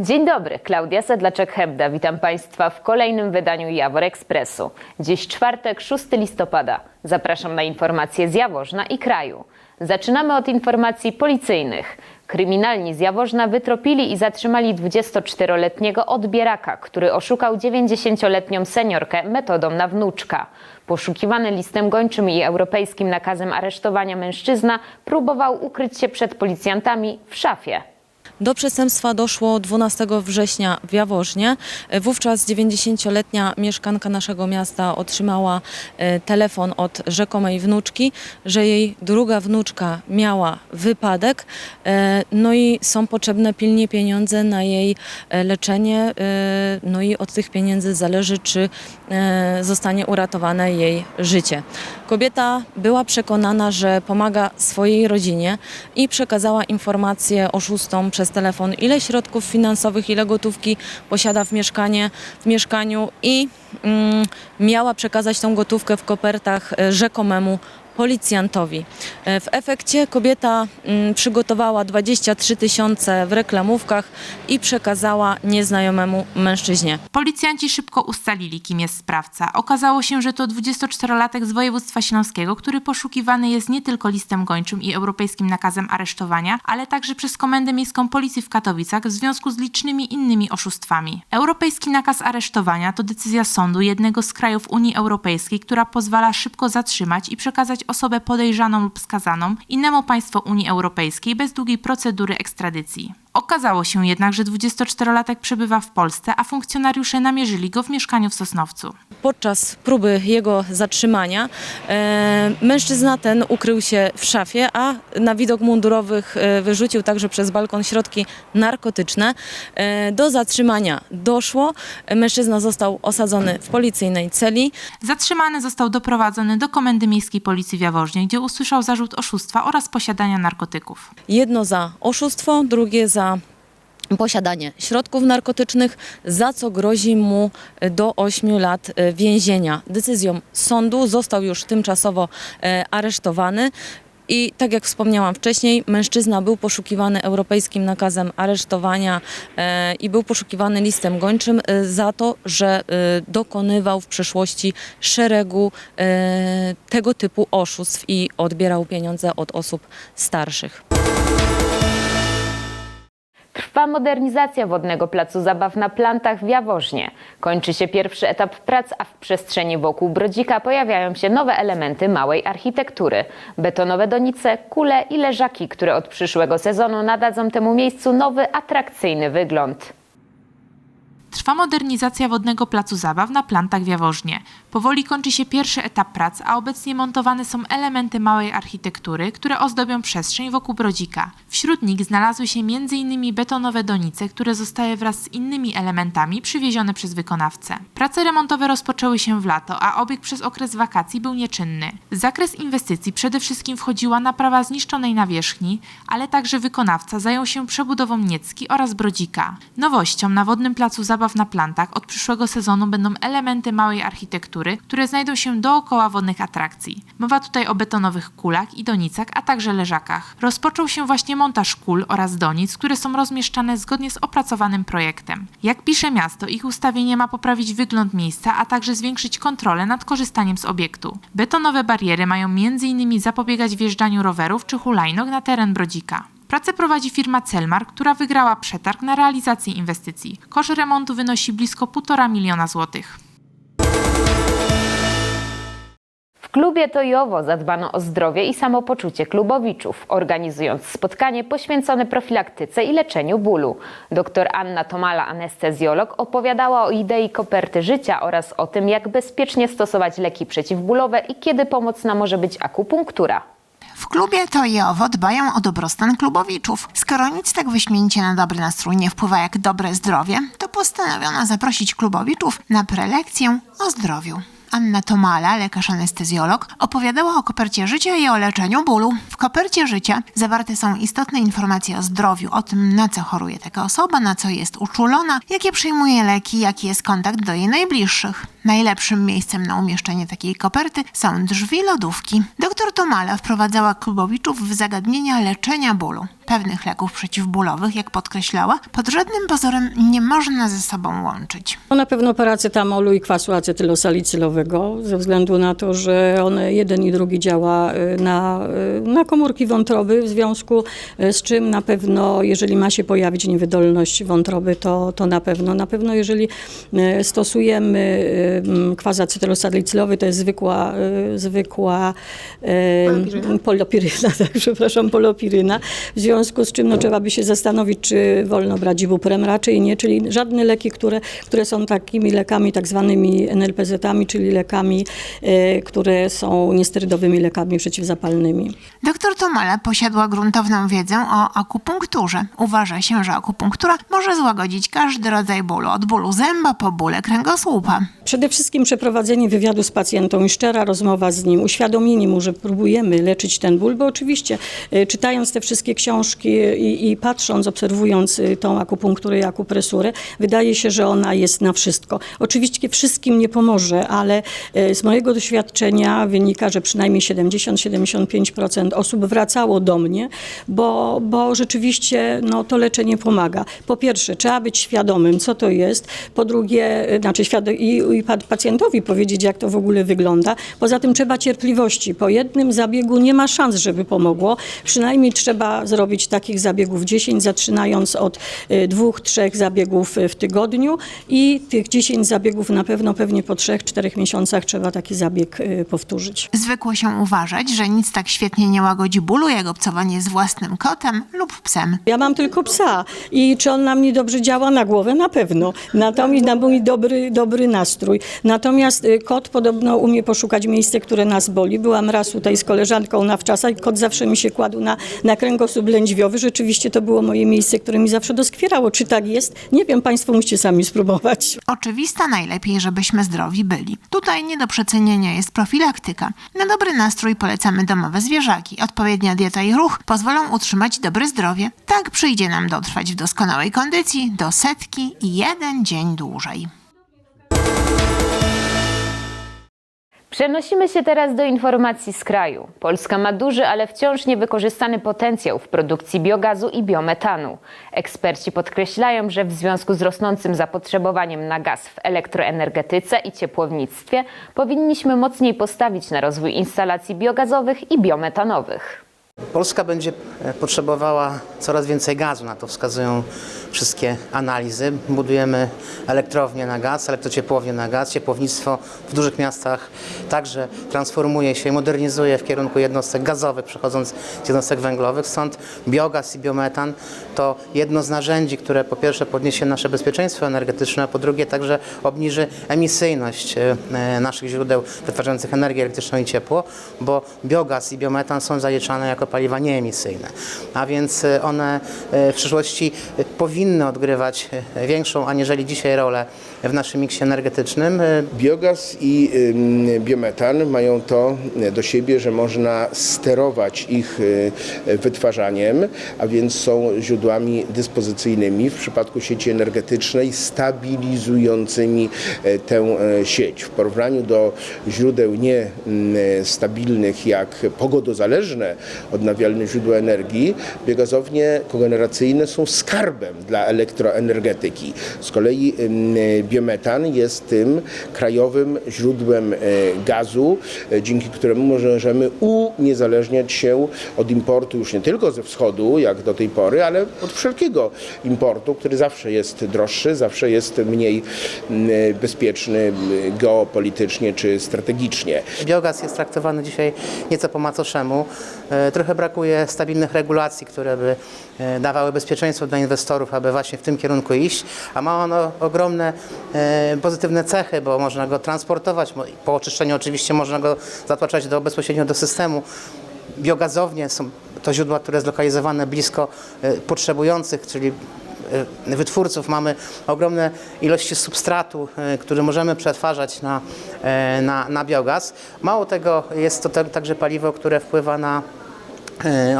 Dzień dobry, Klaudia Sedlaczek-Hebda. Witam Państwa w kolejnym wydaniu Jawor Ekspresu. Dziś czwartek, 6 listopada. Zapraszam na informacje z Jaworzna i kraju. Zaczynamy od informacji policyjnych. Kryminalni z Jaworzna wytropili i zatrzymali 24-letniego odbieraka, który oszukał 90-letnią seniorkę metodą na wnuczka. Poszukiwany listem gończym i europejskim nakazem aresztowania mężczyzna próbował ukryć się przed policjantami w szafie. Do przestępstwa doszło 12 września w Jaworznie. Wówczas 90-letnia mieszkanka naszego miasta otrzymała e, telefon od rzekomej wnuczki, że jej druga wnuczka miała wypadek, e, no i są potrzebne pilnie pieniądze na jej e, leczenie, no i od tych pieniędzy zależy, czy zostanie uratowane jej życie. Kobieta była przekonana, że pomaga swojej rodzinie i przekazała informację oszustom przez telefon, ile środków finansowych, ile gotówki posiada w, mieszkanie, w mieszkaniu i mm, miała przekazać tą gotówkę w kopertach e, rzekomemu policjantowi. E, W efekcie kobieta mm, przygotowała 23 tysiące w reklamówkach i przekazała nieznajomemu mężczyźnie. Policjanci szybko ustalili, kim jest sprawca. Okazało się, że to 24-latek z województwa śląskiego, który poszukiwany jest nie tylko listem gończym i europejskim nakazem aresztowania, ale także przez Komendę Miejską Policji w Katowicach w związku z licznymi innymi oszustwami. Europejski nakaz aresztowania to decyzja sądu jednego z krajów Unii Europejskiej, która pozwala szybko zatrzymać i przekazać osobę podejrzaną lub skazaną innemu państwu Unii Europejskiej bez długiej procedury ekstradycji. Okazało się jednak, że 24-latek przebywa w Polsce, a funkcjonariusze namierzyli go w mieszkaniu w Sosnowcu. Podczas próby jego zatrzymania e, mężczyzna ten ukrył się w szafie, a na widok mundurowych e, wyrzucił także przez balkon środki narkotyczne. E, do zatrzymania doszło. Mężczyzna został osadzony w policyjnej celi. Zatrzymany został doprowadzony do Komendy Miejskiej Policji w Jaworznie, gdzie usłyszał zarzut oszustwa oraz posiadania narkotyków. Jedno za oszustwo, drugie za posiadanie środków narkotycznych, za co grozi mu do 8 lat e, więzienia. Decyzją sądu został już tymczasowo e, aresztowany. I tak jak wspomniałam wcześniej, mężczyzna był poszukiwany europejskim nakazem aresztowania e, i był poszukiwany listem gończym e, za to, że e, dokonywał w przeszłości szeregu e, tego typu oszustw i odbierał pieniądze od osób starszych. Trwa modernizacja wodnego placu zabaw na plantach w Jaworznie. Kończy się pierwszy etap prac, a w przestrzeni wokół Brodzika pojawiają się nowe elementy małej architektury. Betonowe donice, kule i leżaki, które od przyszłego sezonu nadadzą temu miejscu nowy, atrakcyjny wygląd. Trwa modernizacja wodnego placu zabaw na plantach w Jaworznie. Powoli kończy się pierwszy etap prac, a obecnie montowane są elementy małej architektury, które ozdobią przestrzeń wokół Brodzika. Wśród nich znalazły się m.in. betonowe donice, które zostały wraz z innymi elementami przywiezione przez wykonawcę. Prace remontowe rozpoczęły się w lato, a obiekt przez okres wakacji był nieczynny. Zakres inwestycji przede wszystkim wchodziła naprawa zniszczonej nawierzchni, ale także wykonawca zajął się przebudową Niecki oraz Brodzika. Nowością na wodnym placu zabaw na plantach od przyszłego sezonu będą elementy małej architektury, które znajdą się dookoła wodnych atrakcji. Mowa tutaj o betonowych kulach i donicach, a także leżakach. Rozpoczął się właśnie montaż kul oraz donic, które są rozmieszczane zgodnie z opracowanym projektem. Jak pisze miasto, ich ustawienie ma poprawić wygląd miejsca, a także zwiększyć kontrolę nad korzystaniem z obiektu. Betonowe bariery mają m.in. zapobiegać wjeżdżaniu rowerów czy hulajnog na teren Brodzika. Pracę prowadzi firma Celmar, która wygrała przetarg na realizację inwestycji. Koszt remontu wynosi blisko 1,5 miliona złotych. W klubie Tojowo zadbano o zdrowie i samopoczucie klubowiczów, organizując spotkanie poświęcone profilaktyce i leczeniu bólu. Dr Anna Tomala, anestezjolog, opowiadała o idei koperty życia oraz o tym, jak bezpiecznie stosować leki przeciwbólowe i kiedy pomocna może być akupunktura. W klubie to i owo dbają o dobrostan klubowiczów. Skoro nic tak wyśmienicie na dobry nastrój nie wpływa jak dobre zdrowie, to postanowiono zaprosić klubowiczów na prelekcję o zdrowiu. Anna Tomala, lekarz anestezjolog, opowiadała o kopercie życia i o leczeniu bólu. W kopercie życia zawarte są istotne informacje o zdrowiu, o tym na co choruje taka osoba, na co jest uczulona, jakie przyjmuje leki, jaki jest kontakt do jej najbliższych. Najlepszym miejscem na umieszczenie takiej koperty są drzwi lodówki. Doktor Tomala wprowadzała klubowiczów w zagadnienia leczenia bólu. pewnych leków przeciwbólowych, jak podkreślała, pod żadnym pozorem nie można ze sobą łączyć. No na pewno paracetamolu i kwasu acetylosalicylowego, ze względu na to, że on jeden i drugi działa y, na, y, na komórki wątroby, w związku y, z czym na pewno, jeżeli ma się pojawić niewydolność wątroby, to, to na pewno. Na pewno, jeżeli stosujemy kwas acetylosalicylowy, to jest zwykła, y, zwykła y, polopiryna, tak, przepraszam, polopiryna, w związku z czym no, trzeba by się zastanowić, czy wolno brać ibuprem, raczej nie, czyli żadne leki, które, które są takimi lekami, tak zwanymi NLPZ-ami, czyli lekami, e, które są niesterydowymi lekami przeciwzapalnymi. Doktor Tomala posiadła gruntowną wiedzę o akupunkturze. Uważa się, że akupunktura może złagodzić każdy rodzaj bólu, od bólu zęba po bóle kręgosłupa. Przede wszystkim przeprowadzenie wywiadu z pacjentem i szczera rozmowa z nim, uświadomienie mu, że próbujemy leczyć ten ból, bo oczywiście e, czytając te wszystkie książki i, i patrząc, obserwując e, tą akupunkturę i akupresurę, wydaje się, że ona jest na wszystko. Oczywiście wszystkim nie pomoże, ale e, z mojego doświadczenia wynika, że przynajmniej 70-75% osób wracało do mnie, bo, bo rzeczywiście no, to leczenie pomaga. Po pierwsze, trzeba być świadomym, co to jest. Po drugie, znaczy świado- i, i pacjentowi powiedzieć, jak to w ogóle wygląda. Poza tym trzeba cierpliwości. Po jednym zabiegu nie ma szans, żeby pomogło. Przynajmniej trzeba zrobić takich zabiegów 10, zaczynając od e, dwóch, trzech zabiegów e, w tygodniu i tych 10 zabiegów na pewno pewnie po 3-4 miesiącach trzeba taki zabieg e, powtórzyć. Zwykło się uważać, że nic tak świetnie nie łagodzi bólu, jak obcowanie z własnym kotem lub psem. Ja mam tylko psa i czy on na mnie dobrze działa na głowę? Na pewno. Natomiast na mój dobry, dobry nastrój. Natomiast y, kot podobno umie poszukać miejsce, które nas boli. Byłam raz tutaj z koleżanką na wczasach i kot zawsze mi się kładł na, na kręgosłup lędźwiowy. Rzeczywiście to było moje miejsce, które mi zawsze doskwierało. Czy tak jest? Nie wiem, Państwo musicie sami spróbować. Oczywista najlepiej, żebyśmy zdrowi byli. Tutaj nie do przecenienia jest profilaktyka. Na dobry nastrój polecamy domowe zwierzaki. Odpowiednia dieta i ruch pozwolą utrzymać dobre zdrowie. Tak przyjdzie nam dotrwać w doskonałej kondycji do setki i jeden dzień dłużej. Przenosimy się teraz do informacji z kraju. Polska ma duży, ale wciąż niewykorzystany potencjał w produkcji biogazu i biometanu. Eksperci podkreślają, że w związku z rosnącym zapotrzebowaniem na gaz w elektroenergetyce i ciepłownictwie powinniśmy mocniej postawić na rozwój instalacji biogazowych i biometanowych. Polska będzie e, potrzebowała coraz więcej gazu, na to wskazują wszystkie analizy. Budujemy elektrownie na gaz, elektrociepłownie na gaz, ciepłownictwo w dużych miastach także transformuje się, modernizuje w kierunku jednostek gazowych, przechodząc z jednostek węglowych. Stąd biogaz i biometan to jedno z narzędzi, które po pierwsze podniesie nasze bezpieczeństwo energetyczne, a po drugie także obniży emisyjność e, naszych źródeł wytwarzających energię elektryczną i ciepło, bo biogaz i biometan są zaliczane jako paliwa nieemisyjne. A więc e, one e, w przyszłości powinny odgrywać e, większą aniżeli dzisiaj rolę w naszym miksie energetycznym. Biogaz i biometan mają to do siebie, że można sterować ich wytwarzaniem, a więc są źródłami dyspozycyjnymi w przypadku sieci energetycznej, stabilizującymi tę sieć. W porównaniu do źródeł niestabilnych jak pogodozależne odnawialne źródła energii, biogazownie kogeneracyjne są skarbem dla elektroenergetyki. Z kolei biometan jest tym krajowym źródłem e, gazu, e, dzięki któremu możemy uniezależniać się od importu już nie tylko ze wschodu, jak do tej pory, ale od wszelkiego importu, który zawsze jest droższy, zawsze jest mniej bezpieczny geopolitycznie czy strategicznie. Biogaz jest traktowany dzisiaj nieco po macoszemu. E, Trochę brakuje stabilnych regulacji, które by e, dawały bezpieczeństwo dla inwestorów, aby właśnie w tym kierunku iść, a ma ono ogromne e, pozytywne cechy, bo można go transportować, po oczyszczeniu oczywiście można go zatłaczać do, bezpośrednio do systemu. Biogazownie są to źródła, które zlokalizowane blisko e, potrzebujących, czyli wytwórców mamy ogromne ilości substratu, który możemy przetwarzać na, na, na biogaz. Mało tego, jest to także paliwo, które wpływa na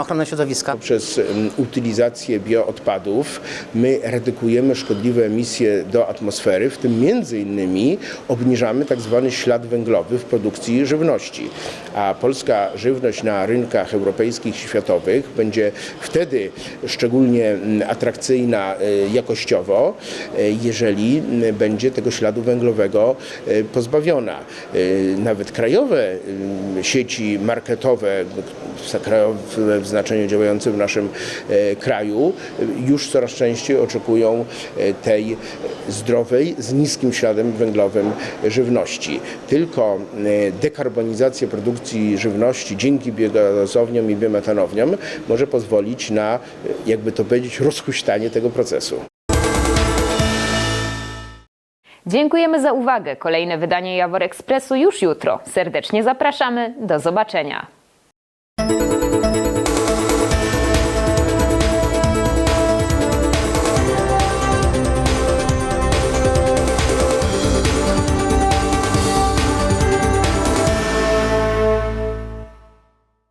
ochronę środowiska. Poprzez em, utylizację bioodpadów my redukujemy szkodliwe emisje do atmosfery, w tym między innymi obniżamy tak zwany ślad węglowy w produkcji żywności. A polska żywność na rynkach europejskich i światowych będzie wtedy szczególnie atrakcyjna e, jakościowo, e, jeżeli będzie tego śladu węglowego e, pozbawiona. E, Nawet krajowe sieci marketowe, krajowe w znaczeniu działające w naszym e, kraju, już coraz częściej oczekują e, tej zdrowej, z niskim śladem węglowym żywności. Tylko e, dekarbonizacja produkcji żywności dzięki biogazowniom i biometanowniom może pozwolić na, jakby to powiedzieć, rozhuśtanie tego procesu. Dziękujemy za uwagę. Kolejne wydanie Jawor Ekspresu już jutro. Serdecznie zapraszamy. Do zobaczenia.